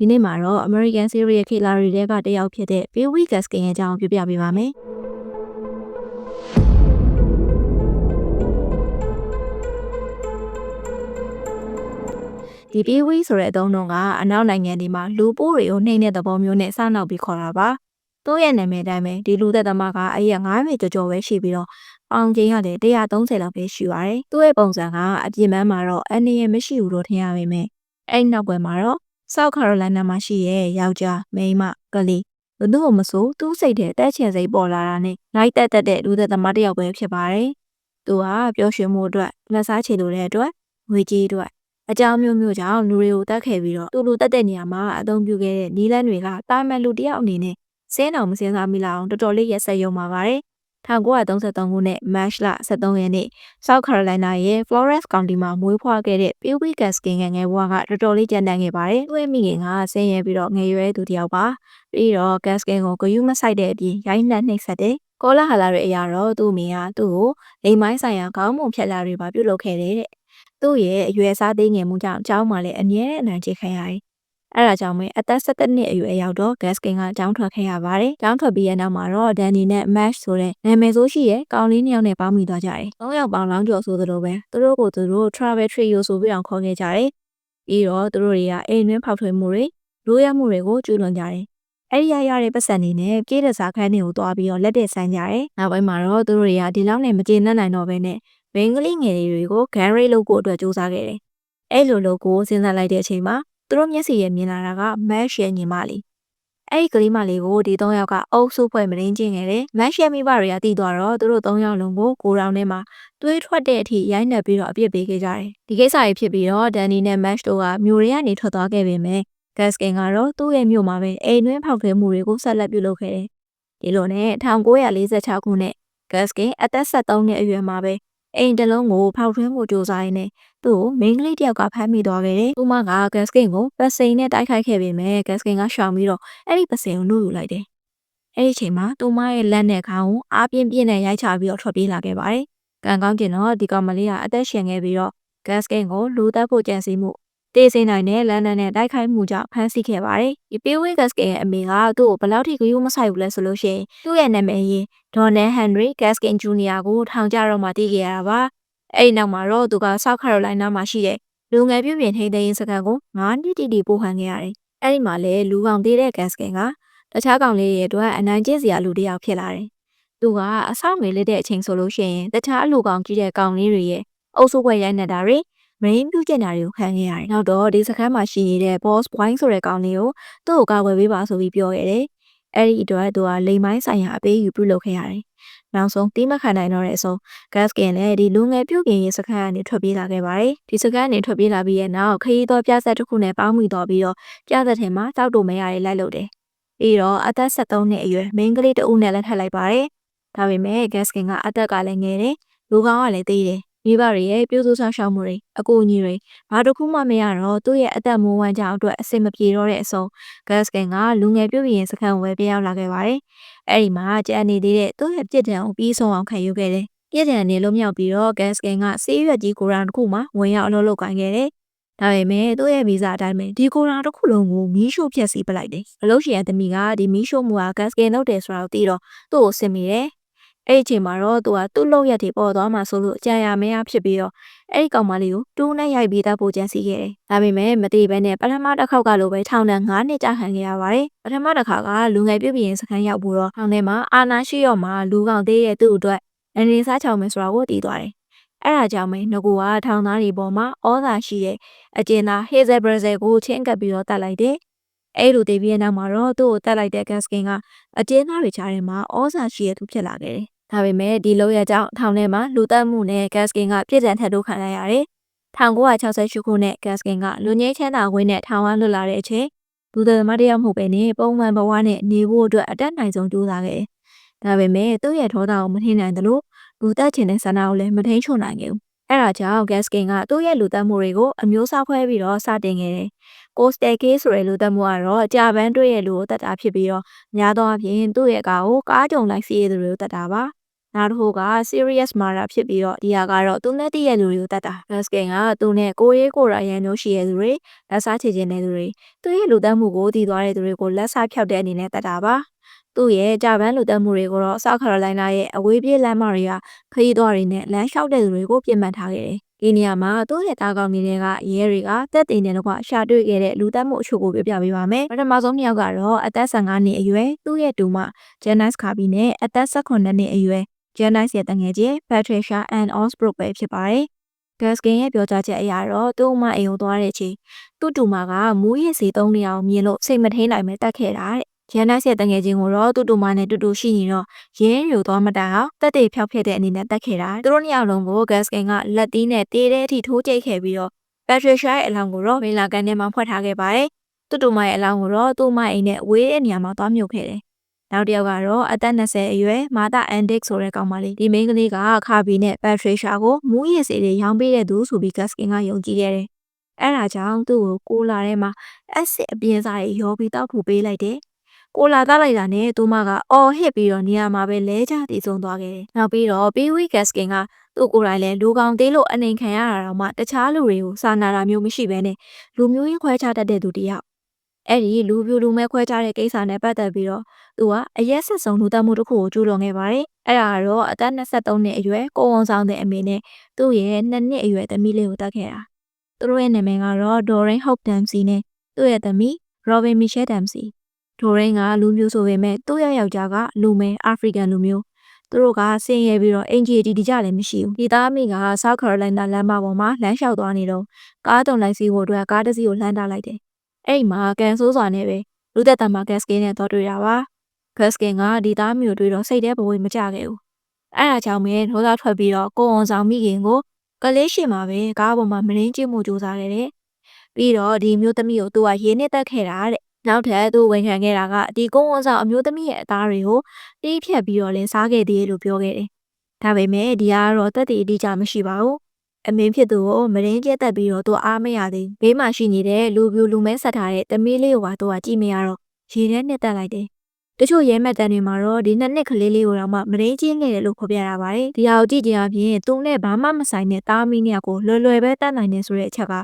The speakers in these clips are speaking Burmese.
ဒီနေ့မှာတော့ American Serial Killer တွေထဲကတစ်ယောက်ဖြစ်တဲ့ Bill Gaskin ရဲ့အကြောင်းပြောပြပေးပါမယ်ဒီ Bill ဆိုတဲ့အသုံးနှုန်းကအနောက်နိုင်ငံတွေမှာလူပိုးတွေကိုနှိမ့်တဲ့သဘောမျိုးနဲ့စနောက်ပြီးခေါ်တာပါသူ့ရဲ့နာမည်တိုင်းပဲဒီလူသက်သမားကအရက်9မိကျော်ကျော်ပဲရှိပြီးတော့အောင်ချင်းရတယ်130လောက်ပဲရှိပါတယ်သူ့ရဲ့ပုံစံကအပြင်ပန်းမှာတော့အနေရမရှိဘူးလို့ထင်ရပေမဲ့အဲ့နောက်ွယ်မှာတော့ South Carolina မှာရှိရဲ့ယောက်ျားမိန်းမကလေးဘသူ့ကိုမဆိုသူ့စိတ်ထဲတက်ချင်စိတ်ပေါ်လာတာနဲ့လိုက်တက်တက်တဲ့လူသက်သမားတစ်ယောက်ပဲဖြစ်ပါတယ်သူကပျော်ရွှင်မှုအတွက်လက်စားချေလိုတဲ့အတွက်ငွေကြေးအတွက်အကြောင်းမျိုးမျိုးကြောင့်လူတွေကိုတတ်ခဲ့ပြီးတော့သူ့လူတက်တဲ့နေရာမှာအသုံးပြုခဲ့တဲ့နီးလန်းတွေကတာမန်လူတယောက်အနေနဲ့စင်းတော်မစင်းစားမိလောက်တော်တော်လေးရက်ဆက်ရုံပါပါတယ် 1933ခုနှစ် March လ23ရက်နေ့ South Carolina ရဲ့ Florence County မှာမွေးဖွားခဲ့တဲ့ Pee-wee Gaskin ငယ်ငယ်ဘဝကတော်တော်လေးကြမ်းတမ်းခဲ့ပါတယ်။သူ့ရဲ့မိခင်ကဆင်းရဲပြီးတော့ငယ်ရွယ်သူတစ်ယောက်ပါ။ပြီးတော့ Gaskin ကိုဂယုမဆိုင်တဲ့အပြင်ရိုင်းနှက်နှိပ်စက်တယ်။ကောလာဟာလာတွေအရာတော့သူ့မိကသူ့ကိုလိမ်မိုင်းဆိုင်ရာခေါင်းမုံဖြတ်လာတွေပါပြုတ်လုပ်ခဲ့တယ်တဲ့။သူ့ရဲ့အရွယ်စားသေးငယ်မှုကြောင့်အเจ้าမှလည်းအမြဲအနံချခံရတယ် အဲဒါကြောင့်ပဲအသက်17နှစ်အရွယ်ရောက်တော့ Gaskin ကကျောင်းထွက်ခဲ့ရပါတယ်။ကျောင်းထွက်ပြီးတဲ့နောက်မှာတော့ Danny နဲ့ Mash ဆိုတဲ့နာမည်ဆိုးရှိရဲ့ကောင်လေးနှစ်ယောက်နဲ့ပေါင်းမိသွားကြတယ်။သုံးယောက်ပေါင်းလောင်းကျော်ဆိုသလိုပဲသူတို့ကိုသူတို့ travel trio ဆိုပြီးအောင်ခေါ်ခဲ့ကြတယ်။ပြီးတော့သူတို့တွေကအိမ်တွင်းဖောက်ထွင်းမှုတွေလိုရမှုတွေကိုကျူးလွန်ကြတယ်။အဲ့ဒီရရတဲ့ပတ်စံနေနဲ့ပြေးတဲ့စားခန်းတွေကိုတွားပြီးတော့လက်တဲ့ဆန်းကြတယ်။နောက်ပိုင်းမှာတော့သူတို့တွေကဒီလောက်နဲ့မကျေနပ်နိုင်တော့ဘဲနဲ့ဘင်္ဂလိငယ်တွေကို gan ray လုပ်ဖို့အတွက်စူးစမ်းခဲ့တယ်။အဲ့လိုလုပ်ကိုစဉ်းစားလိုက်တဲ့အချိန်မှာ သူတို့မျက်စိရဲ့မြင်လာတာကမက်ရှ်ရဲ့ညီမလေးအဲ့ဒီကလေးမလေးကိုဒီ၃ယောက်ကအုပ်စုဖွဲ့မရင်းချင်းခဲ့တယ်မက်ရှ်ရဲ့မိဘတွေကတီးသွားတော့သူတို့၃ယောက်လုံးကိုကိုရောင်ထဲမှာတွေးထွက်တဲ့အထိရိုက်နှက်ပြီးတော့အပြစ်ပေးခဲ့ကြတယ်ဒီကိစ္စကြီးဖြစ်ပြီးတော့ဒန်နီနဲ့မက်ရှ်တို့ကမြို့တွေကနေထွက်သွားခဲ့ပေမဲ့ဂတ်စကင်ကတော့သူ့ရဲ့မြို့မှာပဲအိမ်တွင်းဖောက်ထွင်းမှုတွေကိုဆက်လက်ပြုလုပ်ခဲ့တယ်ဒီလိုနဲ့1946ခုနှစ်ဂတ်စကင်အသက်73နှစ်အရွယ်မှာပဲ အိမ်တလုံးကိုဖောက်ထွင်းဖို့ကြိုးစားရင်းနဲ့သူ့ကိုမိန်းကလေးတယောက်ကဖမ်းမိသွားခဲ့တယ်။သူမကဂတ်စကင်ကိုပတ်စိန်နဲ့တိုက်ခိုက်ခဲ့ပေမဲ့ဂတ်စကင်ကရှောင်ပြီးတော့အဲ့ဒီပတ်စိန်ကိုနှုတ်ယူလိုက်တယ်။အဲ့ဒီအချိန်မှာသူမရဲ့လက်နဲ့ခေါင်းကိုအားပြင်းပြင်းနဲ့ရိုက်ချပြီးတော့ထွက်ပြေးလာခဲ့ပါတယ်။ကံကောင်းကျင်တော့ဒီကောင်မလေးကအသက်ရှင်ခဲ့ပြီးတော့ဂတ်စကင်ကိုလူသက်ဖို့ကြံစည်မှု တေးစိနိုင်တဲ့လန်ဒန်နဲ့တိုက်ခိုက်မှုကြောင့်ဖမ်းဆီးခဲ့ပါတယ်။ဒီပေးဝေးဂတ်စကင်ရဲ့အမေကသူ့ကိုဘယ်လောက်ထိဂရုမစိုက်ဘူးလဲဆိုလို့ရှိရင်သူ့ရဲ့နာမည်ရင်းဒေါ်နယ်ဟန်နရီဂတ်စကင်ဂျူနီယာကိုထောင်ကြတော့မှတည်ခဲ့ရတာပါ။အဲ့ဒီနောက်မှာတော့သူကဆောက်ခရိုလိုင်းနားမှာရှိတဲ့လူငယ်ပြုပြင်ထိန်းသိမ်းရေးစခန်းကို9နှစ်တိတိပို့ခံခဲ့ရတယ်။အဲ့ဒီမှာလည်းလူကောင်သေးတဲ့ဂတ်စကင်ကတခြားကောင်လေးရဲ့အတွက်အနိုင်ကျင့်စရာလူတစ်ယောက်ဖြစ်လာတယ်။သူကအဆောက်ငွေလေးတဲ့အချိန်ဆိုလို့ရှိရင်တခြားအလူကောင်ကြီးတဲ့ကောင်လေးတွေရဲ့အုပ်စုခွဲရိုက်နေတာတွေ မရင်းပြုကျင်တာတွေကိုခံခဲ့ရတယ်။နောက်တော့ဒီစခန်းမှာရှိနေတဲ့ boss point ဆိုတဲ့ကောင်လေးကိုသူ့ကိုကာကွယ်ပေးပါဆိုပြီးပြောခဲ့တယ်။အဲ့ဒီအတွက်သူကလိမ်မိုင်းဆိုင်ရာအပေးယူပြုလုပ်ခဲ့ရတယ်။နောက်ဆုံးတီးမခံနိုင်တော့တဲ့အဆုံး Gaskin လည်းဒီလူငယ်ပြုပြင်ရေးစခန်းကနေထွက်ပြေးလာခဲ့ပါတယ်။ဒီစခန်းကနေထွက်ပြေးလာပြီးရဲ့နောက်ခရီးသောပြဆက်တစ်ခုနဲ့ပေါင်းမိတော့ပြီးတော့ပြဆက်ထဲမှာတောက်တူမရရေးလိုက်လို့တယ်။ပြီးတော့အသက်73နှစ်အရွယ်မိန်းကလေးတဦးနဲ့လည်းထပ်လိုက်ပါတယ်။ဒါပေမဲ့ Gaskin ကအသက်ကလည်းငယ်တယ်။လူကောင်ကလည်းသေးတယ် မိဘတွေရဲ့ပြုစုဆောင်ရှောက်မှုတွေအကူအညီတွေဘာတစ်ခုမှမရတော့သူ့ရဲ့အသက်မွေးဝမ်းကြောင်းအတွက်အဆင်မပြေတော့တဲ့အဆုံးဂတ်စကန်ကလူငယ်ပြုတ်ရင်စခန်းဝယ်ပြောင်းလာခဲ့ပါတယ်။အဲ့ဒီမှာကြံနေသေးတဲ့သူ့ရဲ့ပြစ်ဒဏ်ကိုပြီးဆုံးအောင်ခံယူခဲ့တယ်။ပြစ်ဒဏ်နေလို့မြောက်ပြီးတော့ဂတ်စကန်ကဆေးရွက်ကြီးကိုရောင်တစ်ခုမှဝင်ရောက်အလုပ်လုပ်ကိုင်ခဲ့တယ်။ဒါပေမဲ့သူ့ရဲ့ဗီဇအတိုင်းပဲဒီကိုရာတစ်ခုလုံးကိုမီးရှို့ဖျက်ဆီးပလိုက်တယ်။အလုပ်ရှင်ရဲ့သမီးကဒီမီးရှို့မှုကဂတ်စကန်လုပ်တယ်ဆိုတော့သိတော့သူ့ကိုဆင်မိတယ် အဲ့ဒီအချိန်မှာတော့သူကသူ့လောက်ရက်တွေပေါ်သွားမှဆိုလို့အကြံရမင်းဖြစ်ပြီးတော့အဲ့ဒီကောင်မလေးကိုတူးနဲ့ရိုက်ပြီးသားပိုကြံစီခဲ့တယ်။ဒါပေမဲ့မတိဘဲနဲ့ပထမတစ်ခေါက်ကလိုပဲထောင်နဲ့9နှစ်ကြာခံခဲ့ရပါတယ်။ပထမတစ်ခါကလူငယ်ပြုတ်ပြင်စခန်းရောက်ပြီးတော့ထောင်ထဲမှာအာနာရှိရော့မှာလူကောင်သေးရဲ့သူ့အတွက်အနေစားချောင်မယ်ဆိုတာကိုတည်သွားတယ်။အဲ့ဒါကြောင့်မင်းငကူကထောင်သားတွေပေါ်မှာဩဇာရှိတဲ့အကျဉ်းသားဟေဇယ်ဘရဇယ်ကိုချင်းကပ်ပြီးတော့တတ်လိုက်တယ်။အဲ့လိုတည်ပြီးတဲ့နောက်မှာတော့သူ့ကိုတတ်လိုက်တဲ့ဂတ်စကင်ကအကျဉ်းသားတွေကြားထဲမှာဩဇာရှိတဲ့သူဖြစ်လာခဲ့တယ် ဒါပေမဲ့ဒီလိုရကြောင့်ထောင်ထဲမှာလူသက်မှုနဲ့ဂတ်စကင်ကပြစ်ဒဏ်ထပ်တိုးခံလိုက်ရတယ်။1968ခုနှစ်ဂတ်စကင်ကလူငယ်ချမ်းသာခွင့်နဲ့ထောင်ဝလွတ်လာတဲ့အချိန်လူသက်မတရားမဟုတ်ပဲနဲ့ပုံမှန်ဘဝနဲ့နေဖို့အတွက်အတက်နိုင်ဆုံးကြိုးစားခဲ့တယ်။ဒါပေမဲ့သူ့ရဲ့ထောသားကိုမထိနိုင်တယ်လို့လူသက်ချင်တဲ့ဆန္ဒကိုလည်းမထိန်ချုံနိုင်ခဲ့ဘူး။အဲ့ဒါကြောင့်ဂတ်စကင်ကသူ့ရဲ့လူသက်မှုတွေကိုအမျိုးအစားခွဲပြီးတော့စတင်ခဲ့တယ်။ coastal case ဆိုတဲ့လူသက်မှုကတော့ကြာပန်းတွေ့ရဲ့လူကိုတတ်တာဖြစ်ပြီးတော့များသောအားဖြင့်သူ့ရဲ့ကားကိုကားကြုံလိုက်စီးရတဲ့လူကိုတတ်တာပါ နောက်တစ်ခုက serious murder ဖြစ်ပြီးတော့ဒီဟာကတော့သူနဲ့တည့်ရဲ့လူတွေကိုတတ်တာ Gaskin ကသူနဲ့ကိုရေးကိုရာရန်တို့ရှိရဲ့သူတွေလက်စားချေခြင်းတဲ့သူတွေသူရဲ့လူတတ်မှုကိုတည်သွားတဲ့သူတွေကိုလက်စားဖြောက်တဲ့အနေနဲ့တတ်တာပါသူ့ရဲ့ဂျပန်လူတက်မှုတွေကိုတော့ဆောက်ခရိုလိုင်းနာရဲ့အဝေးပြေးလမ်းမတွေကခရီးသွားတွေနဲ့လမ်းလျှောက်တဲ့သူတွေကိုပြင်ပန်းထားခဲ့တယ်။ဒီနေရာမှာသူ့ရဲ့တားကောင်းတွေကရဲတွေကတက်တင်တဲ့ကွာရှာတွေ့ခဲ့တဲ့လူတက်မှုအချို့ကိုပြပြပေးပါမယ်။ပထမဆုံးတစ်ယောက်ကတော့အသက်15နှစ်အရွယ်သူ့ရဲ့တူမ Janice Kirby နဲ့အသက်18နှစ်အရွယ် Janice ရဲ့တငယ်ချင်း Patricia Ann Osbrook ပဲဖြစ်ပါတယ်။ Gaskin ရဲ့ပြောကြားချက်အရတော့သူ့မအိမ်ကိုသွားတဲ့အချိန်သူ့တူမကမူးယစ်ဆေးသုံးနေအောင်မြင်လို့စိတ်မထိန်နိုင်ပဲတက်ခဲ့တာတဲ့။ဂျန်နက်ရဲ့တငယ်ချင်းကိုတော့တူတူမနဲ့တူတူရှိနေတော့ရင်းယူသွားမတန်အောင်တက်တေဖြောက်ဖြစ်တဲ့အနေနဲ့တက်ခဲ့တာ။သူတို့နှစ်ယောက်လုံးကို Gaskin ကလက်သီးနဲ့တေးတဲ့အထိထိုးကြိတ်ခဲ့ပြီးတော့ Patricia ရဲ့အလောင်းကိုတော့မေလာကန်ထဲမှာဖွက်ထားခဲ့ပါတယ်။တူတူမရဲ့အလောင်းကိုတော့သူ့မအိမ်နဲ့ဝေးတဲ့နေရာမှာသွားမြုပ်ခဲ့တယ်။ နောက်တစ်ယောက်ကတော့အသက်20အရွယ်မာတာအန်ဒစ်ဆိုတဲ့ကောင်မလေးဒီမိန်းကလေးကခါဘီနဲ့ Patricia ကိုမူးယစ်ဆေးတွေရောင်းပေးတဲ့သူဆိုပြီး Gaskin ကယုံကြည်ခဲ့တယ်။အဲဒါကြောင့်သူ့ကိုကိုလာထဲမှာအက်ဆစ်အပြင်းစားတွေရောပြီးတောက်ဖို့ပေးလိုက်တယ်။ကိုလာသားလိုက်တာနဲ့သူမကအော်ဟစ်ပြီးတော့နေရာမှာပဲလဲကျတည်ဆုံးသွားခဲ့တယ်။နောက်ပြီးတော့ပီဝီဂက်စကင်ကသူ့ကိုယ်တိုင်လည်းလူကောင်သေးလို့အနေခံရတာတော့မှတခြားလူတွေကိုစာနာတာမျိုးမရှိဘဲနဲ့လူမျိုးရေးခွဲခြားတတ်တဲ့သူတယောက် အဲ့ဒီလူပြူလူမဲခွဲခြားတဲ့ကိစ္စနဲ့ပတ်သက်ပြီးတော့သူကအရက်ဆက်ဆုံးလူတက်မှုတစ်ခုကိုကျူးလွန်ခဲ့ပါတယ်။အဲ့ဒါကတော့အသက်23နှစ်အရွယ်ကိုဝန်ဆောင်တဲ့အမေနဲ့သူ့ရဲ့2နှစ်အရွယ်သမီးလေးကိုတတ်ခဲ့တာ။သူတို့ရဲ့နာမည်ကတော့ Doreen Hope Dempsey နဲ့သူ့ရဲ့သမီး Robin Michelle Dempsey ။ဒိုရင်းကလူမျိုးဆိုပေမဲ့သူ့ရဲ့ယောက်ျားကလူမဲအာဖရိကန်လူမျိုးသူတို့ကဆင်းရဲပြီးတော့အင်ဂျီတီတီကြလည်းမရှိဘူးဒီသားမိကဆောက်ကာရိုလိုင်းနာလမ်းမပေါ်မှာလမ်းလျှောက်သွားနေတော့ကားတုံလိုက်စီးဖို့အတွက်ကားတစ်စီးကိုလှမ်းထားလိုက်တယ် အဲ့မှာကန်ဆိုးစွာနဲ့ပဲလူသက်တမ်းမှာဂက်စကင်နဲ့တော့တွေ့ရပါဂက်စကင်ကဒီသားမျိုးတွေ့တော့စိတ်ထဲဘဝမကြခဲ့ဘူးအဲ့ဒါကြောင့်ပဲထိုးသားထွက်ပြီးတော့ကိုဝန်ဆောင်မိခင်ကိုကလေးရှိမှာပဲကားပေါ်မှာမရင်းကျမှုစူးစမ်းခဲ့တယ်ပြီးတော့ဒီမျိုးသမီးကိုသူကရေနစ်တက်ခဲ့တာတဲ့နောက်ထပ်သူဝန်ခံခဲ့တာကဒီကုန်းဝန်းဆောင်အမျိုးသမီးရဲ့အသားတွေကိုတီးဖြတ်ပြီးတော့လင်းစားခဲ့သေးလို့ပြောခဲ့တယ်။ဒါပေမဲ့ဒီကတော့တက်တည်အတိအကျမရှိပါဘူး။ အမင်းဖြစ်သူကိုမရင်းကျက်တက်ပြီးတော့သူအားမရသေးဘေးမှာရှိနေတဲ့လူပြူလူမဲဆက်ထားတဲ့တမီးလေးကိုပါသူကကြည့်မရတော့ရေထဲနှစ်တက်လိုက်တယ်တချို့ရဲမှတ်တမ်းတွေမှာတော့ဒီနှစ်နှစ်ကလေးလေးကိုတော့မှမရင်းချင်းခဲ့တယ်လို့ဖော်ပြတာပါတယ်။ဒီဟာကိုကြည့်ကြအပြင်သူနဲ့ဘာမှမဆိုင်တဲ့တာမီနီယာကိုလွယ်လွယ်ပဲတတ်နိုင်တယ်ဆိုတဲ့အချက်က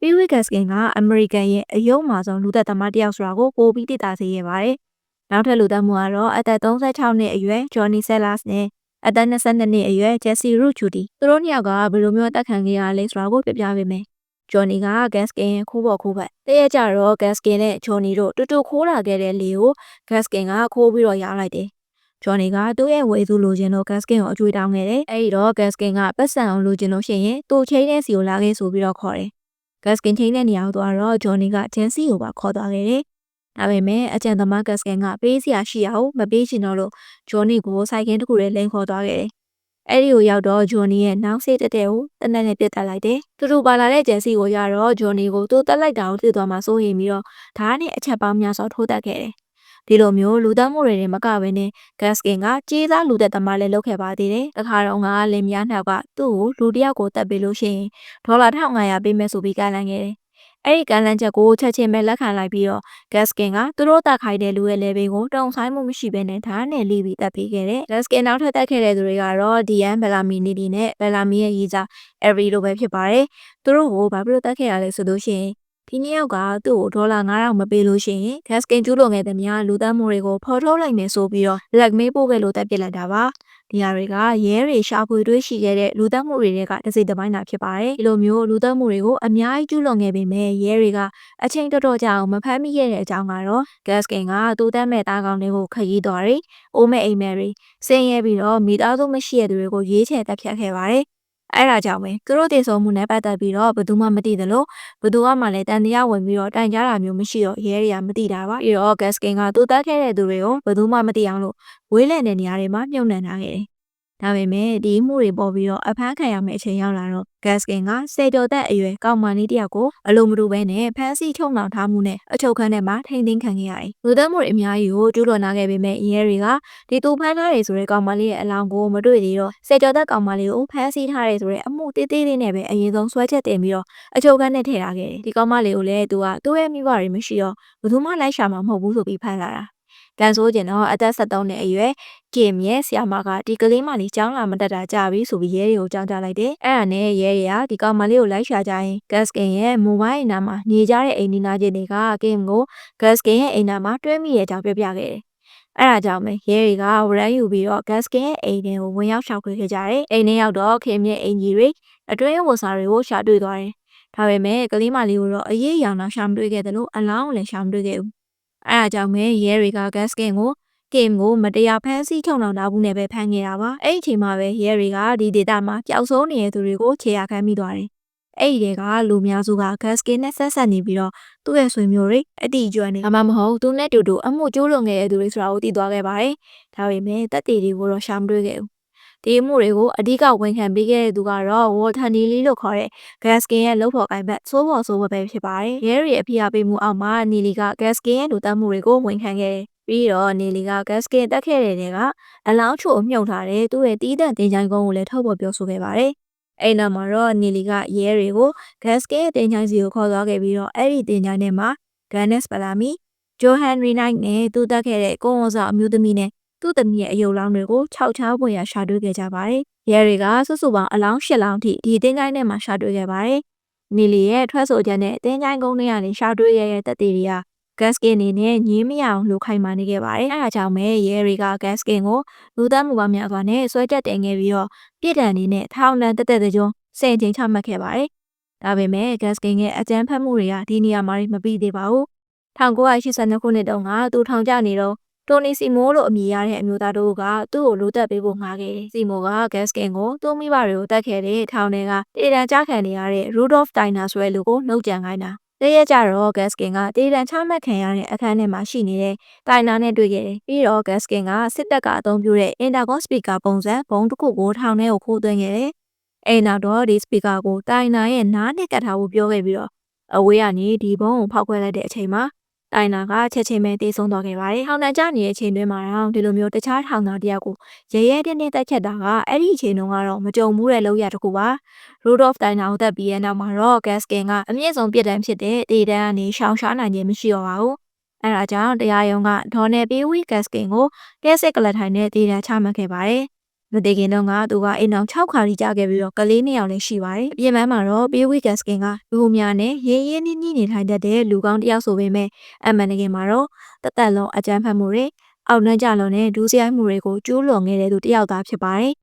ပီဝီဂတ်စကင်ကအမေရိကန်ရဲ့အယုံမာဆုံးလူသက်သမားတယောက်ဆိုတာကိုပိုပြီးသိတာစေရပါတယ်။နောက်ထပ်လူသက်မှုကတော့အသက်36နှစ်အရွယ်ဂျော်နီဆဲလာစ်နဲ့ အသက်22နှစ်အရွယ် Jesse Root Judy သူတို့နှစ်ယောက်ကဘယ်လိုမျိုးအသက်ခံခဲ့ရလဲဆိုတာကိုပြပြပေးမယ်။ Johnny က Gaskin ရဲ့ခိုးပေါ်ခိုးဖက်တရက်ကြတော့ Gaskin နဲ့ Johnny တို့တူတူခိုးလာခဲ့တဲ့လေကို Gaskin ကခိုးပြီးတော့ရောက်လိုက်တယ်။ Johnny ကသူ့ရဲ့ဝေသူလိုချင်လို့ Gaskin ကိုအကျွေးတောင်းခဲ့တယ်။အဲဒီတော့ Gaskin ကပတ်စံအောင်လိုချင်လို့ရှိရင်သူ့ချင်းတဲ့စီကိုလာခဲ့ဆိုပြီးတော့ခေါ်တယ်။ Gaskin ချင်းတဲ့နေရာကိုသွားတော့ Johnny က Jancy ကိုပါခေါ်သွားခဲ့တယ်။ ဒါပေမဲ့အကြံသမား Gaskin ကပေးစရာရှိအောင်မပေးချင်တော့လို့ Johnny ကိုစိုက်ကင်းတစ်ခုနဲ့လိန်ခေါ်သွားခဲ့တယ်။အဲ့ဒီကိုရောက်တော့ Johnny ရဲ့နောက်ဆေးတက်တဲ့ကိုတနက်နဲ့ပြစ်တက်လိုက်တယ်။တူတူပါလာတဲ့ Jancy ကိုရတော့ Johnny ကိုသူ့တက်လိုက်တာကိုသိသွားမှစိုးရိမ်ပြီးတော့ဓာတ်နဲ့အချက်ပေါင်းများစွာထိုးတက်ခဲ့တယ်။ဒီလိုမျိုးလူသားမှုတွေနဲ့မကဘဲနဲ့ Gaskin ကကြေးစားလူသက်သမားလည်းလုပ်ခဲ့ပါသေးတယ်။တခါတော့ငါလင်မယားနှောက်ကသူ့ကိုလူတစ်ယောက်ကိုတက်ပေးလို့ရှိရင်ဒေါ်လာ1500ပေးမယ်ဆိုပြီးကမ်းလှမ်းခဲ့တယ်။ အဲ့ဒီကမ်းလှမ်းချက်ကိုချက်ချင်းပဲလက်ခံလိုက်ပြီးတော့ Gaskin ကသူတို့တက်ခိုင်းတဲ့လူရဲ့ level ကိုတုံဆိုင်မှုမရှိဘဲနဲ့ဓာတ်နဲ့လိပြီးတက်ပေးခဲ့တယ်။ Gaskin နောက်ထပ်တက်ခဲ့တဲ့သူတွေကတော့ Diane Bellamy နေဒီနဲ့ Bellamy ရဲ့ရေးစား Avery တို့ပဲဖြစ်ပါတယ်။သူတို့ကိုဘာဖြစ်လို့တက်ခဲ့ရလဲဆိုလို့ရှိရင်ဒီနှစ်ယောက်ကသူ့ကိုဒေါ်လာ9000မပေးလို့ရှိရင် Gaskin ကျူးလွန်ခဲ့တဲ့များလူသတ်မှုတွေကိုဖော်ထုတ်လိုက်မယ်ဆိုပြီးတော့ blackmail ပို့ခဲ့လို့တက်ပစ်လိုက်တာပါ ဒီဟာတွေကရဲတွေရှာဖွေတွေးရှိခဲ့တဲ့လူသတ်မှုတွေကတစ်စိတ်တစ်ပိုင်းသာဖြစ်ပါတယ်ဒီလိုမျိုးလူသတ်မှုတွေကိုအများကြီးကျူးလွန်ခဲ့ပေမဲ့ရဲတွေကအချိန်တော်တော်ကြာအောင်မဖမ်းမိခဲ့တဲ့အကြောင်းကတော့ Gaskin ကသူတတ်မဲ့သားကောင်တွေကိုခရီးသွားတယ်အိုးမဲ့အိမ်မဲ့တွေဆင်းရဲပြီးတော့မိသားစုမရှိတဲ့သူတွေကိုရေးချယ်တက်ဖြတ်ခဲ့ပါတယ် အဲ့ဒါကြောင့်ပဲသူတို့တည်ဆုံမှုနဲ့ပတ်သက်ပြီးတော့ဘယ်သူမှမသိသလိုဘယ်သူမှလည်းတန်တရားဝင်ပြီးတော့တိုင်ကြားတာမျိုးမရှိတော့ရဲတွေကမသိတာပါပြီးတော့ Gaskin ကသူတက်ခဲ့တဲ့သူတွေကိုဘယ်သူမှမသိအောင်လို့ဝေးလည်တဲ့နေရာတွေမှာမြုပ်နှံထားခဲ့တယ် ဒါပေမဲ့ဒီမှုတွေပေါ်ပြီးတော့အဖမ်းခံရမယ့်အချိန်ရောက်လာတော့ Gaskin ကစေတော်သက်အရွယ်ကောင်မလေးတယောက်ကိုအလိုမတူဘဲနဲ့ဖမ်းဆီးချုံနှောင်ထားမှုနဲ့အချုပ်ခန်းထဲမှာထိန်းသိမ်းခံခဲ့ရတယ်။လူသက်မှုတွေအများကြီးကိုကျူးလွန်လာခဲ့ပေမဲ့ရဲတွေကဒီသူဖမ်းထားတယ်ဆိုတဲ့ကောင်မလေးရဲ့အလောင်းကိုမတွေ့သေးတော့စေတော်သက်ကောင်မလေးကိုဖမ်းဆီးထားတယ်ဆိုတဲ့အမှုတေးသေးလေးနဲ့ပဲအရင်ဆုံးဆွဲချက်တင်ပြီးတော့အချုပ်ခန်းထဲထည့်ထားခဲ့တယ်။ဒီကောင်မလေးကိုလည်းသူကသူ့ရဲ့မိဘတွေမရှိတော့ဘယ်သူမှလိုက်ရှာမှာမဟုတ်ဘူးဆိုပြီးဖမ်းလာတာ။။ ကန်ဆိုးကျင်တော့အသက်73နှစ်အရွယ်ကင်ရဲ့ဆရာမကဒီကလေးမလေးကျောင်းလာမတက်တာကြာပြီဆိုပြီးရဲတွေကိုကြောင်းကြလိုက်တယ်။အဲ့ဒါနဲ့ရဲတွေကဒီကောင်မလေးကိုလိုက်ရှာကြရင်ဂတ်စကင်ရဲ့မိုဘိုင်းနာမှာနေကြတဲ့အိမ်နီးနားချင်းတွေကကင်ကိုဂတ်စကင်ရဲ့အိမ်နာမှာတွဲမိရဲ့ကြောင်းပြောပြခဲ့တယ်။အဲ့ဒါကြောင့်ပဲရဲတွေကဝရမ်းယူပြီးတော့ဂတ်စကင်ရဲ့အိမ်ထဲကိုဝင်ရောက်ရှောက်ခွေခဲ့ကြတယ်။အိမ်ထဲရောက်တော့ခင်ရဲ့အင်ကြီးတွေအတွင်းဝတ်စားတွေကိုရှာတွေ့သွားတယ်။ဒါပေမဲ့ကလေးမလေးကိုတော့အရေးအရောင်တော့ရှာမတွေ့ခဲ့တယ်လို့အလောင်းကိုလည်းရှာမတွေ့ခဲ့ဘူး။ အဲ့ဒါကြောင့်ပဲရဲတွေကဂတ်စကင်ကိုကင်ကိုမတရားဖမ်းဆီးချုံနှောင်တာဘူးနဲ့ပဲဖမ်းခဲ့တာပါ။အဲ့ဒီအချိန်မှာပဲရဲတွေကဒီဒေတာမှာပျောက်ဆုံးနေတဲ့သူတွေကိုခြေရခံမိသွားတယ်။အဲ့ဒီတဲကလူများစုကဂတ်စကင်နဲ့ဆက်ဆက်နေပြီးတော့သူ့ရဲ့ဆွေမျိုးတွေအတီကျွမ်းနေအမှမဟုတ်သူနဲ့တူတူအမှုကျိုးလွန်ခဲ့တဲ့သူတွေဆိုတာကိုသိသွားခဲ့ပါတယ်။ဒါပေမဲ့တက်တီတွေကိုတော့ရှာမတွေ့ခဲ့ဘူး။ ဒီအမှုတွေကိုအဓိကဝန်ခံပေးခဲ့တဲ့သူကတော့ဝေါ်ထန်နီလီလို့ခေါ်တဲ့ဂတ်စကင်ရဲ့လုပ်ဖော်ကိုင်ဘက်စိုးဖော်စိုးဝပဲဖြစ်ပါတယ်။ရဲတွေအဖိအားပေးမှုအောက်မှာနီလီကဂတ်စကင်ရဲ့လူတက်မှုတွေကိုဝန်ခံခဲ့တယ်။ပြီးတော့နေလီကဂတ်စကင်တက်ခဲ့တဲ့တဲကအလောင်းချို့မြုပ်ထားတဲ့သူ့ရဲ့တီးတန့်တင်ချိုင်းကုန်းကိုလည်းထုတ်ဖော်ပြောဆိုခဲ့ပါတယ်။အဲ့နောက်မှာတော့နီလီကရဲတွေကိုဂတ်စကင်ရဲ့တင်ချိုင်းစီကိုခေါ်သွားခဲ့ပြီးတော့အဲ့ဒီတင်ချိုင်းထဲမှာဂန်နက်စ်ပလာမီဂျိုဟန်ရီနိုင်နဲ့သူတက်ခဲ့တဲ့ကိုဝန်ဆောင်အမျိုးသမီးနဲ့ သူ့သမီးရဲ့အယုတ်လောင်းတွေကိုခြောက်ချားပွင့်ရရှာတွေ့ခဲ့ကြပါတယ်။ရဲတွေကစုစုပေါင်းအလောင်း၈လောင်းထိဒီတင်ချိုင်းထဲမှာရှာတွေ့ခဲ့ပါတယ်။နီလီရဲ့ထွက်ဆိုချက်နဲ့တင်ချိုင်းကုန်းထဲကနေရှာတွေ့ရတဲ့တက်သေးတွေကဂတ်စကင်အနေနဲ့ညင်းမရအောင်လှုပ်ခိုင်းမှနေခဲ့ပါတယ်။အဲဒါကြောင့်ပဲရဲတွေကဂတ်စကင်ကိုလူသားမှုပေါင်းများစွာနဲ့ဆွဲတက်တင်ခဲ့ပြီးတော့ပြည်တံနေနဲ့ထောင်လန်တက်တက်တကြုံစင်ချိန်ချမှတ်ခဲ့ပါတယ်။ဒါပေမဲ့ဂတ်စကင်ရဲ့အကြမ်းဖက်မှုတွေကဒီနေရာမှာမပြီးသေးပါဘူး။1982ခုနှစ်တုန်းကသူထောင်ကျနေတော့ တိုနီစီမိုလို့အမည်ရတဲ့အမျိုးသားတို့ကသူ့ကိုလိုတက်ပေးဖို့ငှားခဲ့တယ်။စီမိုကဂတ်စကင်ကိုသူ့မိဘတွေကိုတတ်ခဲ့တဲ့ထောင်ထဲကတေတံကြခံနေရတဲ့ Rudolph Steiner ဆိုတဲ့လူကိုနှုတ်ကြံခိုင်းတာ။တရက်ကြတော့ဂတ်စကင်ကတေတံချမှတ်ခံရတဲ့အခန်းထဲမှာရှိနေတဲ့တိုင်နာနဲ့တွေ့ခဲ့တယ်။ပြီးတော့ဂတ်စကင်ကစစ်တပ်ကအသုံးပြုတဲ့ intercom speaker ပုံစံဘုံတစ်ခုကိုထောင်ထဲကိုခိုးသွင်းခဲ့တယ်။အဲနောက်တော့ဒီ speaker ကိုတိုင်နာရဲ့နားနဲ့ကတ်ထားဖို့ပြောခဲ့ပြီးတော့အဝေးကနေဒီဘုံကိုဖောက်ခွဲလိုက်တဲ့အချိန်မှာ တိုင်နာကချက်ချင်းပဲတေးဆုံးသွားခဲ့ပါတယ်။ထောင်နှံကြနေတဲ့အချိန်တွင်းမှာတော့ဒီလိုမျိုးတခြားထောင်သားတယောက်ကိုရဲရဲတင်းတင်းတက်ချက်တာကအဲ့ဒီအချိန်တုန်းကတော့မကြုံဘူးတဲ့လောက်ရတစ်ခုပါ။ Rudolph တိုင်နာကိုတက်ပြီးရဲ့နောက်မှာတော့ Gaskin ကအမြင့်ဆုံးပြစ်ဒဏ်ဖြစ်တဲ့တေတန်းကနေရှောင်ရှားနိုင်ခြင်းမရှိတော့ပါဘူး။အဲဒါကြောင့်တရားရုံးကဒေါ်နယ်ပီဝီဂတ်စကင်ကိုကဲစစ်ကလထိုင်နဲ့တေတန်းချမှတ်ခဲ့ပါတယ်။ မတည်ခင်တော့ကသူကအိမ်အောင်6ခါရီကြခဲ့ပြီးတော့ကလေးနှစ်ယောက်လည်းရှိပါတယ်။အပြင်ပန်းမှာတော့ပီဝီဂတ်စကင်ကလူများနဲ့ရင်းရင်းနှီးနှီးနေထိုင်တတ်တဲ့လူကောင်းတစ်ယောက်ဆိုပေမဲ့အမှန်တကယ်မှာတော့တသက်လုံးအကြမ်းဖက်မှုတွေအောက်နှမ်းကြလုံးနဲ့ဒူးစရိုက်မှုတွေကိုကျူးလွန်ခဲ့တဲ့သူတစ်ယောက်သားဖြစ်ပါတယ်။